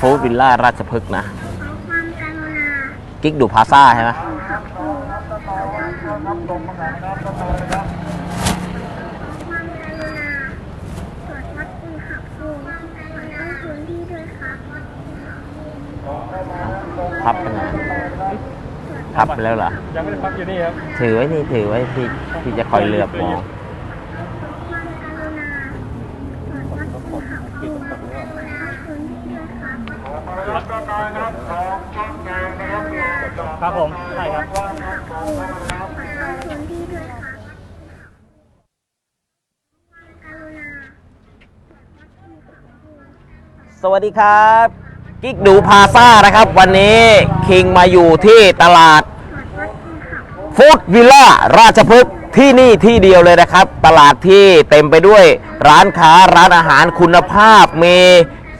ฟู้ดวิลล่าราชพฤกษ์นะขอความกรุณากิ๊กดูพลาซ่าใช่ไหมขับอยู่ขอความกรุณาตรวจวัดอุณหภูมิขอตั้งพื้นที่ด้วยครับพับไปไหนพับไปแล้วเหรอยังไม่ได้พักอยู่นี่ครับ ถือไว้นี่ถือไว้พี่พี่จะคอยเหลือบมอง ความกรุณาตรวจวัดอุณหภูมิขอตั้งพื้นที่ด้วยครับ ครับผมใช่ครับ พื้นที่ด้วยครับกรุณาสวัสดีครับ กิ๊กดูพาซ่านะครับ วันนี้คิงมาอยู่ที่ตลาดตรวจวัดอุณหภูมิฟู้ดวิลล่าราชพฤกษ์ที่นี่ที่เดียวเลยนะครับ ตลาดที่เต็มไปด้วยร้านค้าร้านอาหารคุณภาพมี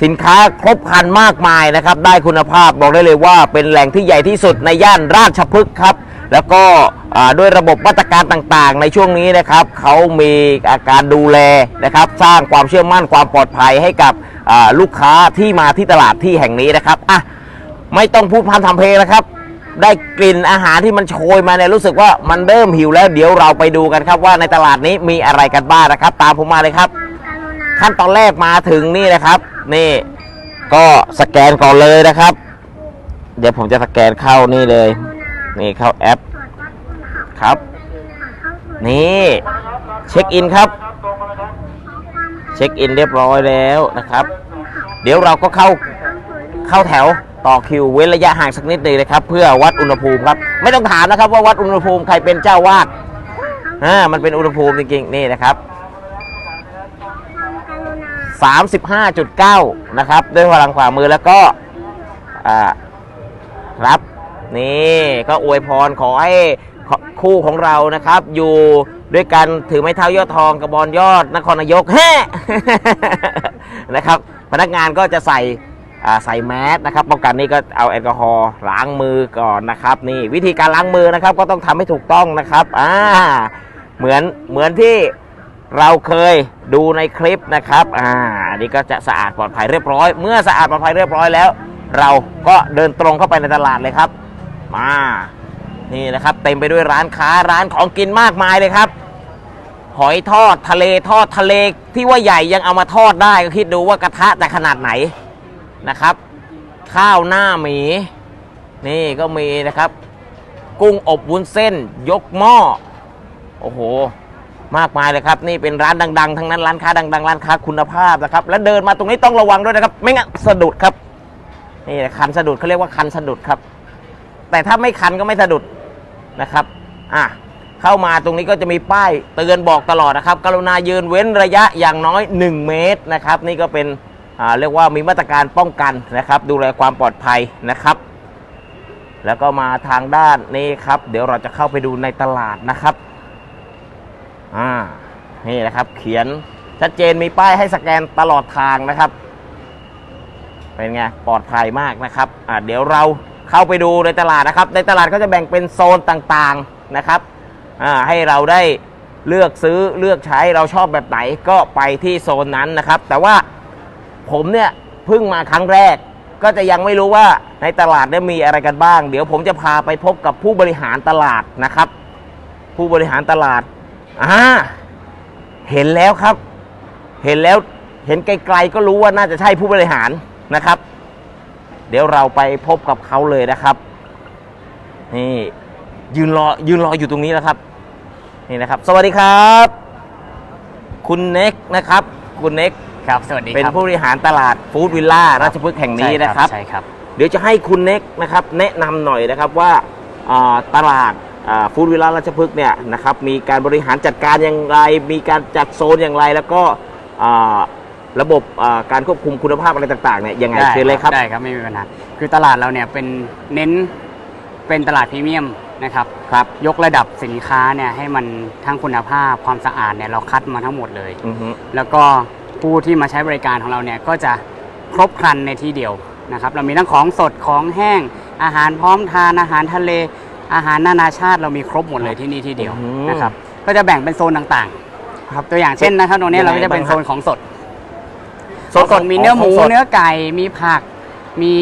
สินค้าครบครันมากมายนะครับ ได้คุณภาพบอกได้เลยว่าเป็นแหล่งที่ใหญ่ที่สุดในย่านราชพฤกษ์ครับ แล้วก็ด้วยระบบมาตรการต่างๆ ในช่วงนี้นะครับเขามีาการดูแลนะครับ สร้างความเชื่อมั่นความปลอดภัยให้กับลูกค้าที่มาที่ตลาดที่แห่งนี้นะครับอะไม่ต้องพูดพร่ำทำเพลงนะครับ ได้กลิ่นอาหารที่มันโชยมาเนี่ยรู้สึกว่ามันเริ่มหิวแล้วเดี๋ยวเราไปดูกันครับว่าในตลาดนี้มีอะไรกันบ้างนะครับ ตามผมมาเลยครับ ขั้นตอนแรกมาถึงนี่นะครับ นี่ ก็สแกนก่อนเลยนะครับ เดี๋ยวผมจะสแกนเข้านี่เลย นี่เข้าแอป ครับ นี่เช็คอินครับ เช็คอินเรียบร้อยแล้วนะครับ เดี๋ยวเราก็เข้าเข้าแถวต่อคิวเว้นระยะห่างสักนิดหนึ่งนะครับ เพื่อวัดอุณหภูมิครับ ไม่ต้องถามนะครับว่าวัดอุณหภูมิใครเป็นเจ้าวาดอ่ามันเป็นอุณหภูมิจริงๆนี่นะครับ 35.9 นะครับ ด้วยพลังขวามือแล้วก็ครับนี่ก็อวยพรขอให้คู่ของเรานะครับ อยู่ด้วยกันถือไม้เท้ายอดทองกระบอลยอดนครนายกแฮ่นะครับ พนักงานก็จะใส่ใส่แมสนะครับป้องกันนี่ก็เอาแอลกอฮอล์ล้างมือก่อนนะครับ นี่วิธีการล้างมือนะครับ ก็ต้องทำให้ถูกต้องนะครับอ่าเหมือนเหมือนที่ เราเคยดูในคลิปนะครับ อ่า อันนี้ก็จะสะอาดปลอดภัยเรียบร้อย เมื่อสะอาดปลอดภัยเรียบร้อยแล้ว เราก็เดินตรงเข้าไปในตลาดเลยครับ มา นี่นะครับ เต็มไปด้วยร้านค้าร้านของกินมากมายเลยครับ หอยทอดทะเลทอดทะเลที่ว่าใหญ่ยังเอามาทอดได้ก็คิดดูว่ากระทะจะขนาดไหนนะครับ ข้าวหน้าหมี นี่ก็มีนะครับ กุ้งอบวุ้นเส้น ยกหม้อ โอ้โห มากมายเลยครับ นี่เป็นร้านดัง ๆ ทั้งนั้นร้านค้าดัง ๆ ร้านค้าคุณภาพนะครับ แล้วเดินมาตรงนี้ต้องระวังด้วยนะครับ ไม่งั้นสะดุดครับ นี่คันสะดุดเขาเรียกว่าคันสะดุดครับ แต่ถ้าไม่คันก็ไม่สะดุดนะครับ อะเข้ามาตรงนี้ก็จะมีป้ายเตือนบอกตลอดนะครับ กรุณายืนเว้นระยะอย่างน้อย 1 เมตรนะครับ นี่ก็เป็นอ่าเรียกว่ามีมาตรการป้องกันนะครับ ดูแลความปลอดภัยนะครับ แล้วก็มาทางด้านนี้ครับ เดี๋ยวเราจะเข้าไปดูในตลาดนะครับ อ่านี่นะครับ เขียนชัดเจนมีป้ายให้สแกนตลอดทางนะครับ เป็นไงปลอดภัยมากนะครับอ่าเดี๋ยวเราเข้าไปดูในตลาดนะครับ ในตลาดก็จะแบ่งเป็นโซนต่างๆนะครับอ่าให้เราได้เลือกซื้อเลือกใช้เราชอบแบบไหนก็ไปที่โซนนั้นนะครับ แต่ว่าผมเนี่ยเพิ่งมาครั้งแรก ก็จะยังไม่รู้ว่าในตลาดเนี่ยมีอะไรกันบ้าง เดี๋ยวผมจะพาไปพบกับผู้บริหารตลาดนะครับ ผู้บริหารตลาด อ่าเห็นแล้วครับ เห็นแล้วเห็นไกลๆก็รู้ว่าน่าจะใช่ผู้บริหารนะครับ เดี๋ยวเราไปพบกับเขาเลยนะครับ นี่ยืนรอยืนรออยู่ตรงนี้แล้วครับ นี่นะครับ สวัสดีครับ คุณเน็กนะครับ คุณเน็กครับสวัสดีเป็นครับผู้บริหารตลาดฟู้ดวิลล่าราชพฤกษ์แห่งนี้นะครับใช่ครับ เดี๋ยวจะให้คุณเน็กนะครับ แนะนำหน่อยนะครับว่าอ่าตลาด ฟู้ดวิลล่าราชพฤกษ์เนี่ยนะครับมีการบริหารจัดการอย่างไร มีการจัดโซนอย่างไร แล้วก็อ่าระบบอ่าการควบคุมคุณภาพอะไรต่างๆเนี่ยยังไงได้เชิญเลยครับได้ครับไม่มีปัญหาคือตลาดเราเนี่ยเป็นเน้นเป็นตลาดพรีเมียมนะครับครับ ยกระดับสินค้าเนี่ยให้มันทั้งคุณภาพความสะอาดเนี่ยเราคัดมาทั้งหมดเลยอือฮึแล้วก็ผู้ที่มาใช้บริการของเราเนี่ยก็จะครบครันในที่เดียวนะครับ เรามีทั้งของสดของแห้งอาหารพร้อมทานอาหารทะเล อาหารนานาชาติเรามีครบหมดเลยที่นี่ที่เดียวนะครับก็จะแบ่งเป็นโซนต่างๆครับตัวอย่างเช่นนะครับตรงนี้ยังไงเราก็จะเป็นบ้างครับโซนของสดสดสดมีเนื้อหมูของสดเนื้อไก่มีผัก มี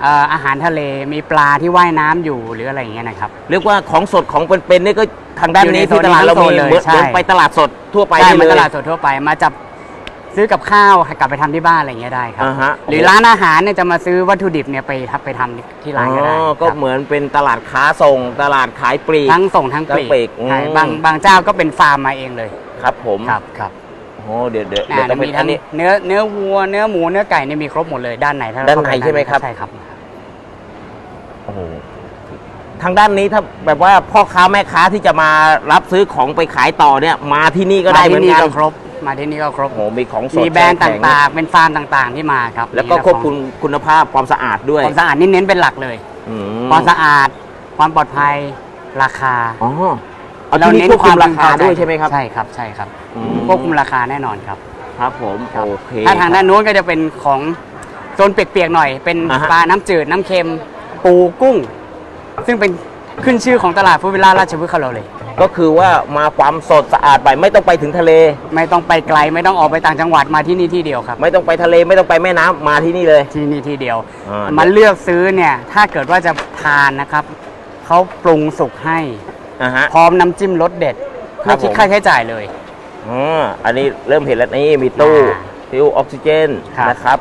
เอ่ออาหารทะเล มีปลาที่ว่ายน้ำอยู่หรืออะไรอย่างเงี้ยนะครับ เรียกว่าของสดของเป็นๆนี่ก็ทางด้านอยู่ในนี้โซที่นตลาดนี้เราทั้งมีโซนเลยเหมือนใช่ เหมือนไปตลาดสดทั่วไปใช่นี่มาเลตยลาดสดทั่วไปมาจับ ซื้อกับข้าวกลับไปทำที่บ้านอะไรอย่างเงี้ยได้ครับ อ่าฮะ หรือร้านอาหารเนี่ยจะมาซื้อวัตถุดิบเนี่ยไปทำไปทำที่ร้านก็ได้อ๋อคก็รับเหมือนเป็นตลาดค้าส่ง ตลาดขายปลีก ทั้งส่งทั้งปลีทั้งปลีกกใช่อืมบางบางเจ้าก็เป็นฟาร์มมาเองเลยครับผมครับครับโอ้เดี๋ยวเดี๋ยวอ่าเดี๋ยวต้องเป็มีนอัทั้นงนี้ เนื้อเนื้อวัวเนื้อหมูเนื้อไก่เนี่ยมีครบหมดเลยด้านไหนถ้าด้านในเข้ปใช่ไหมครับ ใช่ครับ โอ้โหทางด้านนี้ถ้าแบบว่าพ่อค้าแม่ค้าที่จะมารับซื้อของไปขายต่อเนี่ย มาที่นี่ก็ได้เหมือนมาที่นี่กันก็ครบ มาที่นี่ก็ครบโอ้โหมีของสดมีแบรนด์ช่ข็ต่างๆ เป็นฟาร์มต่างๆ ที่มาครับแล้วก็มีควบคุมคุณภาพความสะอาดด้วยความสะอาดนี่เน้นเป็นหลักเลย อืมความสะอาด ความปลอดภัยราคาอ๋อเอาที่นี่ควบคุมราคาด้วยใช่ไหมครับ ใช่ครับใช่ครับอืควบคุมราคาแน่นอนครับ ครับ ผมครับ โอเค ถ้าทางด้านนู้นก็จะเป็นของโซนเปียกๆหน่อย เป็นอ่าฮะ ปลาน้ำจืดน้ำเค็ม ปูกุ้ง ซึ่งเป็นขึ้นชื่อของตลาดฟูดวิลล่าราชพฤกษ์ของเราเลย ก็คือว่ามาความสดสะอาดไปไม่ต้องไปถึงทะเล ไม่ต้องไปไกลไม่ต้องออกไปต่างจังหวัดมาที่นี่ที่เดียวครับ ไม่ต้องไปทะเลไม่ต้องไปแม่น้ำมาที่นี่เลย ที่นี่ที่เดียว อ่า มันเลือกซื้อเนี่ยถ้าเกิดว่าจะทานนะครับเขาปรุงสุกให้ อ่าฮะ พร้อมน้ำจิ้มรสเด็ดครัไม่บคิดผม ค่าใช้จ่ายเลย อ๋ออันนี้เริ่มเห็นแล้วนี่มีตู้อ่าตู้ออกซิเจนครับ นะครับ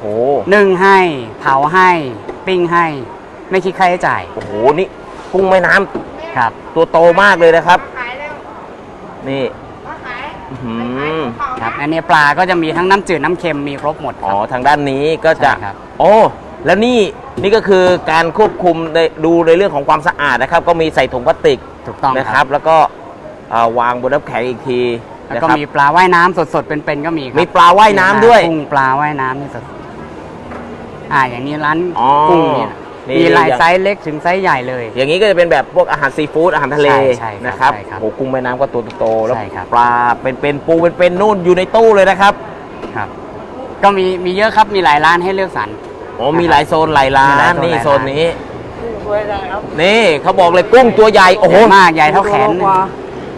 โอ้นึ่งให้เผาให้ปิ้งให้ ไม่คิดค่าใช้จ่าย โอ้โหนี่กุ้งแม่น้ำ ครับ ตัวโตมากเลยนะครับนี่อื้อหือครับ อันนี้ปลาก็จะมีทั้งน้ำจืดน้ำเค็มมีครบหมดคอ๋รัอ บ ทางด้านนี้ก็จะ ใช่ครับ โอ้ แล้วนี่ นี่ก็คือการควบคุมในดูในเรื่องของความสะอาดนะครับ ก็มีใส่ถุงพลาสติกถูกต้องนะคครัรับ บ แล้วก็อ่าวางบนน้ำแข็งอีกทีแล้วนะก็ครับ มีปลาว่ายน้ำสดๆเป็นๆก็มีครับมีปลาว่ายน้ำด้วยกุ้งปลาว่ายน้ำนี่สดอ่าอย่างนี้ร้านอ๋อ กุ้งเนี่ย นี่มีหลายอย่าง ไซส์เล็กถึงไซส์ใหญ่เลย อย่างนี้ก็จะเป็นแบบพวกอาหารซีฟู้ดอาหารทะเลใช่ใช่ครับนะครับใช่ครับโอ้กุ้งแม่น้ำก็ตัวโตๆแล้วใช่ครับ ปลาเป็นเป็นปูเป็นเป็นนู่นอยู่ในตู้เลยนะครับครับ ก็มีมีเยอะครับมีหลายร้านให้เลือกสรร โอ้มีหลายโซนหลายร้ามีหลายนโซนนี่หลายร้าน โซนนี้ นี่เขาบอกเลยกุ้งตัวใหญ่โอ้โหใหญ่มากใหญ่เท่าแขน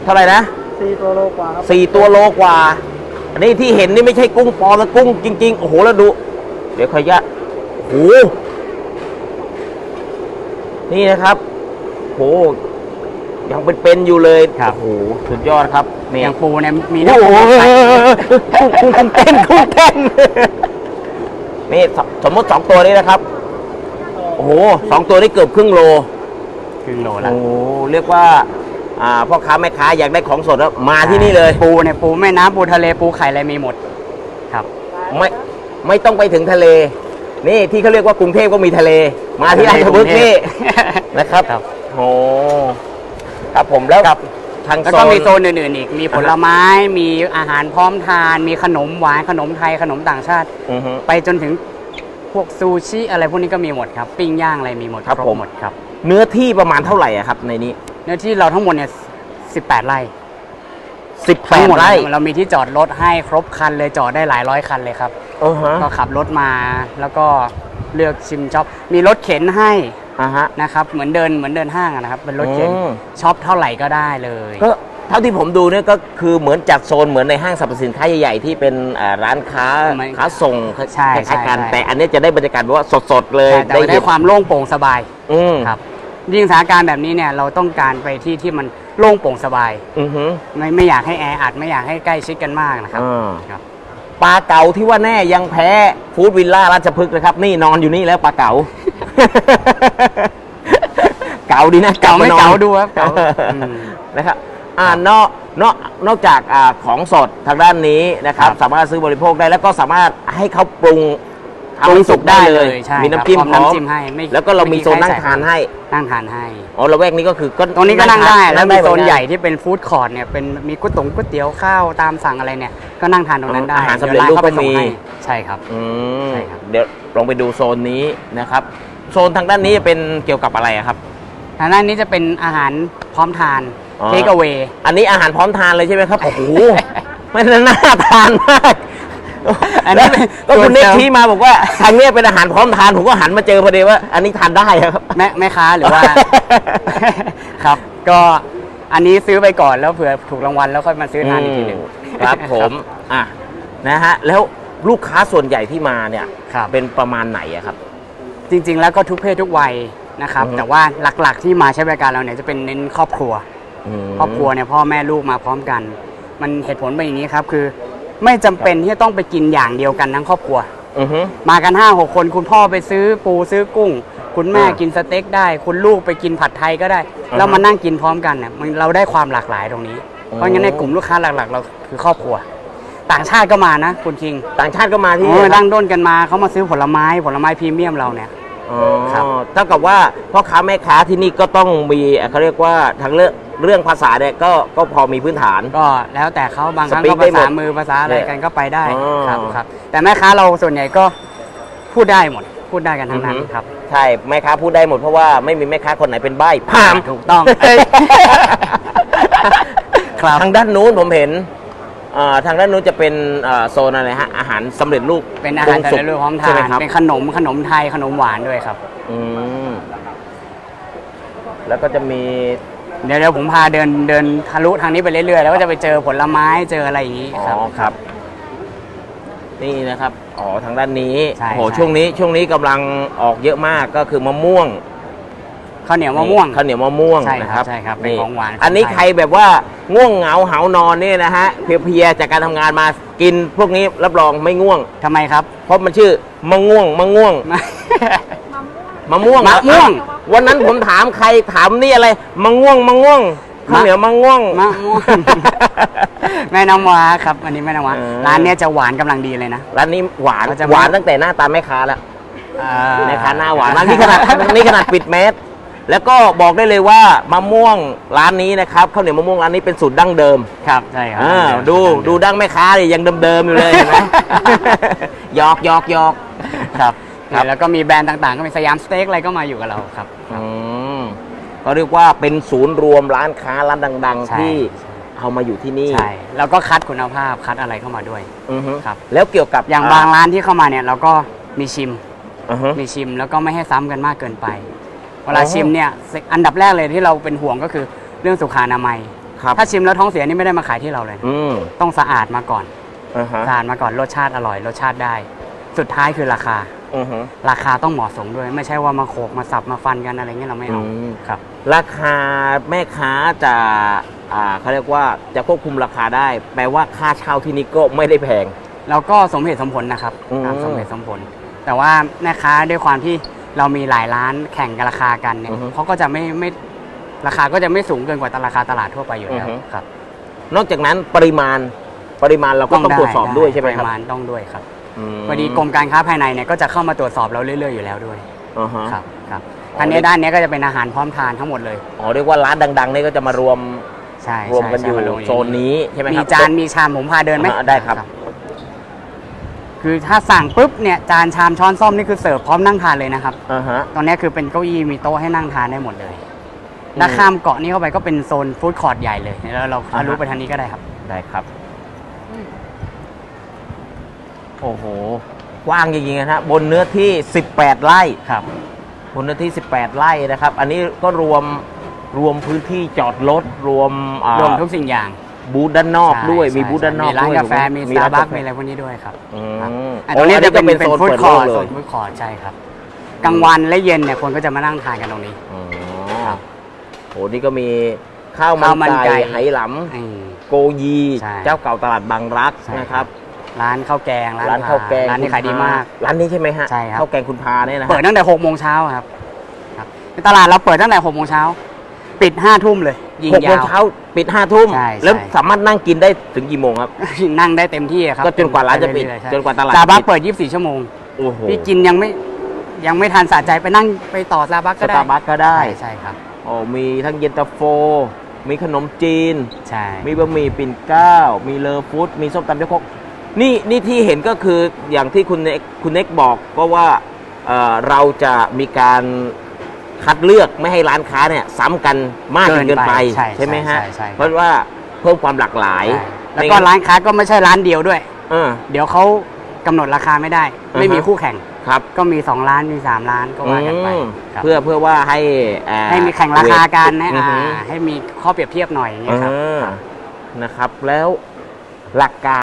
เท่าไหร่นะสี่ตัวโลกว่าครับสี่ตัวโลกว่า อันนี้ที่เห็นนี่ไม่ใช่กุ้งปลอมนะกุ้งจริง ๆ โอ้โหแล้วดู เดี๋ยวขออนุญาตโอ้โห นี่นะครับโอ้โหยังเป็นๆอยู่เลยครับโอ้โหสุดยอดครับนี่อย่างปูเนี่ยมีโอ้น้ำโหปูใส่กุ้งกุ้งเต้นกุ้งเต้นนี่สสมมติสองตัวนี้นะครับ โอ้โหสองตัวนี้เกือบครึ่งโลครึ่งโลละโอ้โหเรียกว่าอ่าพ่อค้าแม่ค้าอยากได้ของสดแล้วมาที่นี่เลย ปูเนี่ยปูแม่น้ำปูทะเลปูไข่อะไรมีหมด ครับ ไม่ไม่ต้องไปถึงทะเล นี่ที่เขาเรียกว่ากรุงเทพก็มีทะเล มาที่ราชบุรีนี่ นะครับครับโอ้ครับผมแล้วทางแล้วโซก็นมีโซนอื่นๆอีก มีผลไม้ มีอาหารพร้อมทาน มีขนมหวาน ขนมไทย ขนมต่างชาติอือฮึไปจนถึงพวกซูชิอะไรพวกนี้ก็มีหมดครับ ปิ้งย่างอะไรมีหมดครับผมหมดครับ เนื้อที่ประมาณเท่าไหร่อะครับในนี้ เนื้อที่เราทั้งหมดเนี่ย 18 ไร่สิบแป ทั้งดหมดไร่ เรามีที่จอดรถให้ครบคันเลยจอดได้หลายร้อยคันเลยครับอือฮะก็ขับรถมาแล้วก็เลือกชิมช็อป มีรถเข็นให้อ่าฮะ นะครับ เหมือนเดินเหมือนเดินห้างอะนะครับ เป็นรถเข็นอืม ช็อปเท่าไหร่ก็ได้เลยก็เท่าที่ผมดูเนี่ยก็คือเหมือนจัดโซนเหมือนในห้างสรรพสินค้าใหญ่ๆที่เป็นอ่าร้านค้าเหมือนค้าส่งใช่คล้ายๆกันใช่แต่อันเนี้ยจะได้บรรยากาศแบบว่าสดๆเลยใช่แต่ว่าได้เห็นความโล่งโปร่งสบาย อืมครับ ยิ่งสถานการณ์แบบนี้เนี่ยเราต้องการไปที่ที่มันโล่งโปร่งสบาย อือฮึไม่ไม่อยากให้แออัดไม่อยากให้ใกล้ชิดกันมากนะครับอ่าครับ ปลาเก๋าที่ว่าแน่ยังแพ้ฟู้ดวิลล่าราชพฤกษ์นะครับ นี่นอนอยู่นี่แล้วปลาเก๋า เก๋าดีนะเก๋าไม่นอนเก๋าดูครับเก๋าอืม นะครับอ่านอกนอกนอกจากอ่าของสดทางด้านนี้นะครับครับ สามารถซื้อบริโภคได้แล้วก็สามารถให้เขาปรุงทำ ปรุงให้สุสุกกได้ได้เลเลยยใช่มีน้ำจิ้มครับพร้อมน้ำจิ้มให้ไม่แล้วก็เรามีโซนนั่งไม่มีใครใส่ทานให้นั่งทานให้อ๋อละแวกนี้ก็คือก็ตรงนี้ก็นั่งได้แล้วมีเหโซมือนกัใหญ่ที่เป็นฟู้ดคอร์ทเนี่ยเป็นมีก๋วยตงก๋วยเตี๋ยวข้าวตามสั่งอะไรเนี่ยก็นั่งทานตรงนั้นได้อาหารสำเร็จดี๋ยวรูปนข้าไปก็มีส่งให้ใช่ครับอืมใช่ครับเดี๋ยวลองไปดูโซนนี้นะครับ โซนทางด้านนี้จะเป็นเกี่ยวกับอะไรอะครับทางด้านนี้จะเป็นอาหารพร้อมทานอ๋อเทคเอา a y อันนี้อาหารพร้อมทานเลยใช่ไหมครับโอ้โหมันน่าทานมาก อันนี้เป็นก็คุณส่วนเน็กเสริมชี้มาบอกว่าทางเนี้ยเป็นอาหารพร้อมทานผมก็หันมาเจอพอดีว่า อันนี้ทานได้อะครับ แม่แม่ค้าหรือว่า ครับ ก็อันนี้ซื้อไปก่อนแล้วเผื่อถูกรางวัลแล้วค่อยมาซื้อทานอีกทีหนึ่งครับผมอะนะฮะแล้วลูกค้าส่วนใหญ่ที่มาเนี่ยครับเป็นประมาณไหนอะครับ จริง ๆ แล้วก็ทุกเพศทุกวัยนะครับอือฮึแต่ว่าหลักๆที่มาใช้บริการเราเนี่ยจะเป็นเน้นครอบครัวมครอบครัวเนี่ยพ่อแม่ลูกมาพร้อมกัน มันเหตุผลเป็นอย่างนี้ครับ คือ ไม่จำเป็นที่จะต้องไปกินอย่างเดียวกันทั้งครอบครัว อือฮึ มากันห้าหกคนคุณพ่อไปซื้อปูซื้อกุ้ง คุณแม่อ่ากิกินสเต็กได้ คุณลูกไปกินผัดไทยก็ได้อ่าฮะแล้วมานั่งกินพร้อมกันเนี่ยมันเราได้ความหลากหลายตรงนี้ เพราะงั้นในกลุ่มลูกค้าหลักๆ เราคือครอบครัว ต่างชาติก็มานะ คุณคิงต่างชาติก็มาที่โอ้ยนี่ดั้งด้นกันมาเขามาซื้อผลไม้ผลไม้พรีเมียมเราเนี่ย อ๋อครับ เท่ากับว่าพ่อค้าแม่ค้าที่นี่ก็ต้องมีเขาเรียกว่าทางเรื่อง เรื่องภาษาเนี่ยก็ก็พอมีพื้นฐาน ก็แล้วแต่เขาบางครั้งสปีก็กได้ภาหมษาดมือภาษาอะไรกันก็ไปได้อ๋อครับครับ แต่แม่ค้าเราส่วนใหญ่ก็พูดได้หมด พูดได้กันทั้งนั้นอือฮึครับ ใช่แม่ค้าพูดได้หมดเพราะว่าไม่มีแม่ค้าคนไหนเป็นใบ้พาม ถูกต้อง ครับ ทางด้านนู้นผมเห็นเอ่อทางด้านนู้นจะเป็นเอ่อโซนอะไรฮะอาหารสำเร็จรูปเป็นอาหารปงสุกสำเร็จรูปพร้อมทาใช่ไหมนครับเป็นขนมขนมไทยขนมหวานด้วยครับ อืมแล้วก็จะมี เดี๋ยวเดี๋ยวผมพาเดินเดินทะลุทางนี้ไปเรื่อยๆ แล้วก็จะไปเจอผลไม้เจออะไรอย่างนี้อ๋อครับ ครับ นี่นะครับ อ๋อทางด้านนี้ใช่โอ้โหใช่ ช่วงนี้ช่วงนี้กำลังออกเยอะมากก็คือมะม่วงข้าวเหนียวมะม่วง ข้าวเหนียวมะม่วงใช่ครับนะครับใช่ครับเป็นของหวานของอันนี้ไทย ใครแบบว่าง่วงเหงาหาวนอนเนี่ยนะฮะเพลียๆจากการทำงานมากินพวกนี้รับรองไม่ง่วง ทำไมครับ เพราะมันชื่อมะง่วงมะง่วงมะม่วงมะม่วงอะวั นนั้นผมถามใครถามนี่อะไรมะง่วงมะง่วงข้าวเหนียวมะง่วง มะม่วง แม่น้ำว้าครับอันนี้แม่น้ำว้าเออ ร้านเนี้ยจะหวานกำลังดีเลยนะ ร้านนี้หวานเขาจะหวานตั้งแต่หน้าตาแม่ค้าแล้วอ่าแม่ค้าหน้าหวานร้านนี้ขนาดนี่ขนาดปิดแมสแล้วก็บอกได้เลยว่ามะม่วงร้านนี้นะครับข้าวเหนียวมะม่วงร้านนี้เป็นสูตรดั้งเดิม ครับใช่ครัอ่าดูดูดั้งแม่ค้าดิยังเดิมๆอยู่เลยเห็นไหม หยอกหยอกหยอกครับ ครับ แล้วก็มีแบรนด์ต่างๆ ก็มีสยามสเต็กอะไรก็มาอยู่กับเราครับ อืมก็เรียกว่าเป็นศูนย์รวมร้านค้าร้านดัง ใช่ ๆ ที่เอามาอยู่ที่นี่ใช่แล้วก็คัดคุณภาพคัดอะไรเข้ามาด้วย อือฮึครับ แล้วเกี่ยวกับอย่างบางร้านที่เข้ามาเนี่ยเราก็มีชิม อือฮึ มีชิมแล้วก็ไม่ให้ซ้ำกันมากเกินไป เวลาอ๋อ ชิมเนี่ยอันดับแรกเลยที่เราเป็นห่วงก็คือเรื่องสุขอนามัย ครับถ้าชิมแล้วท้องเสียนี่ไม่ได้มาขายที่เราเลยนะอืมต้องสะอาดมาก่อน อ่าฮะ สะอาดมาก่อนรสชาติอร่อยรสชาติได้ สุดท้ายคือราคา อือฮึราคาต้องเหมาะสมด้วย ไม่ใช่ว่ามาโขกมาสับมาฟันกันอะไรเงี้ยเราไม่เอาอืมครับ ราคาแม่ค้าจะอ่าเขาเรียกว่าจะควบคุมราคาได้ แปลว่าค่าเช่าที่นี่ก็ไม่ได้แพง แล้วก็สมเหตุสมผลนะครับอืมครับสมเหตุสมผล แต่ว่าแม่ค้าด้วยความที่เรามีหลายร้านแข่งกันราคากันเนี่ยอือฮึเขาก็จะไม่ไม่ราคาก็จะไม่สูงเกินกว่าราคาตลาดทั่วไปอยู่แล้วอือฮึ ครับนอกจากนั้นปริมาณปริมาณเราก็ต้องตรวจสอบด้วยใช่ไหมครับปริมาณต้องด้วยครับ ม พอดีกรมการค้าภายในเนี่ยก็จะเข้ามาตรวจสอบเราเรื่อย ๆอยู่แล้วด้วยอ่าฮะ ครับครับอ๋อทางนี้ด้านเนี้ยก็จะเป็นอาหารพร้อมทานทั้งหมดเลยอ๋อเรียกว่าร้านดัง ๆ นี่ก็จะมารวมใช่รวมกันอใช่ยู่ใช่มาลงโซนนี้ใช่ไหมคมีรับ จานมีชามผมพาเดินไหมอ่าได้ครับ คือถ้าสั่งปุ๊บเนี่ยจานชามช้อนส้อมนี่คือเสิร์ฟพร้อมนั่งทานเลยนะครับ อ่าฮะตรงเนี้ยคือเป็นเก้าอี้มีโต๊ะให้นั่งทานได้หมดเลยอืมถ้าข้ามเกาะนี้เข้าไปก็เป็นโซนฟู้ดคอร์ทใหญ่เลยแล้วเราอ่าฮะ ทะลุไปทางนี้ก็ได้ครับ ได้ครับ โอ้โหกว้างจริงๆนะฮะบนเนื้อที่ 18 ไร่ครับ บนเนื้อที่ 18 ไร่นะครับ อันนี้ก็รวมรวมพื้นที่จอดรถรวมอ่ารวมทุกสิ่งอย่างบูธด้านนอกใช่ด้วยใช่มีบูธด้านนอกมีร้านด้วยกาแฟมีถูสตาร์บัคนมีอะไรพวกนี้ด้วยครับอืครับมอันตรงนี้จะเป็นอัเป็นโซนฟู้ดเปิดคโลอกร์ทเลโซยนฟู้ดคอร์ทใช่ครับกลางวันและเย็นเนี่ยคนก็จะมานั่งทานกันตรงนี้ อ๋อครับโหนี่ก็มีข้าวมัข้าวมันนไก่ ไก่ไหหลอืมำโกยี ใช่เจ้าเก่าตลาดบางรักใช่ นะครับ ร้านข้าวแกงร้านข้าวแกงร้านนี้ขายดีมาก ร้านนี้ใช่ไหมฮะใช่ครับข้าวแกงคุณพาเนี่ยนะฮะเปิดตั้งแต่หกโมงเช้าครับครับตลาดเราเปิดตั้งแต่หกโมงเช้าปิดห้าทุ่มเลยยิงหกโมยางวเช้าปิดห้าทุ่มใช่แล้วใช่สามารถนั่งกินได้ถึงกี่โมงครับ นั่งได้เต็มที่อะครับก็จนกว่าร้านจะปิดเอยๆใช่จนกว่าตลาดซาบักจะปิดเปิด24ชั่วโมงโอ้โหพี่กินยังไม่ยังไม่ทันสะใจไปนั่งไปต่อซาบักสก็ได้ตาร์บัคก็ได้ใช่ใช่ครับโอ้มีทั้งเย็นตาโฟ มีขนมจีน ใช่ มีบะหมี่ปิ่นเกล้า มีเลอฟูดมีส้มตำเจ้าคก นี่นี่ที่เห็นก็คืออย่างที่คุณเน็กคุณเน็กบอกก็ว่าเอ่อเราจะมีการคัดเลือกไม่ให้ร้านค้าเนี่ยซ้ำกันมากจนเกินไปใช่ใช่ไหมฮะใช่ใช่เพราะว่าเพิ่มความหลากหลายใช่แล้วก็ร้านค้าก็ไม่ใช่ร้านเดียวด้วย เออ เดี๋ยวเขากำหนดราคาไม่ได้อ่าฮะไม่มีคู่แข่ง ครับก็มี2ร้านมี3ร้านก็ว่ากันไปอืมครับเพื่อเพื่อว่าให้อ่าให้มีแข่งราคากันนะอือฮึ อ่าให้มีข้อเปรียบเทียบหน่อยอย่างเงี้ยครับ อ่านะครับแล้วหลักการ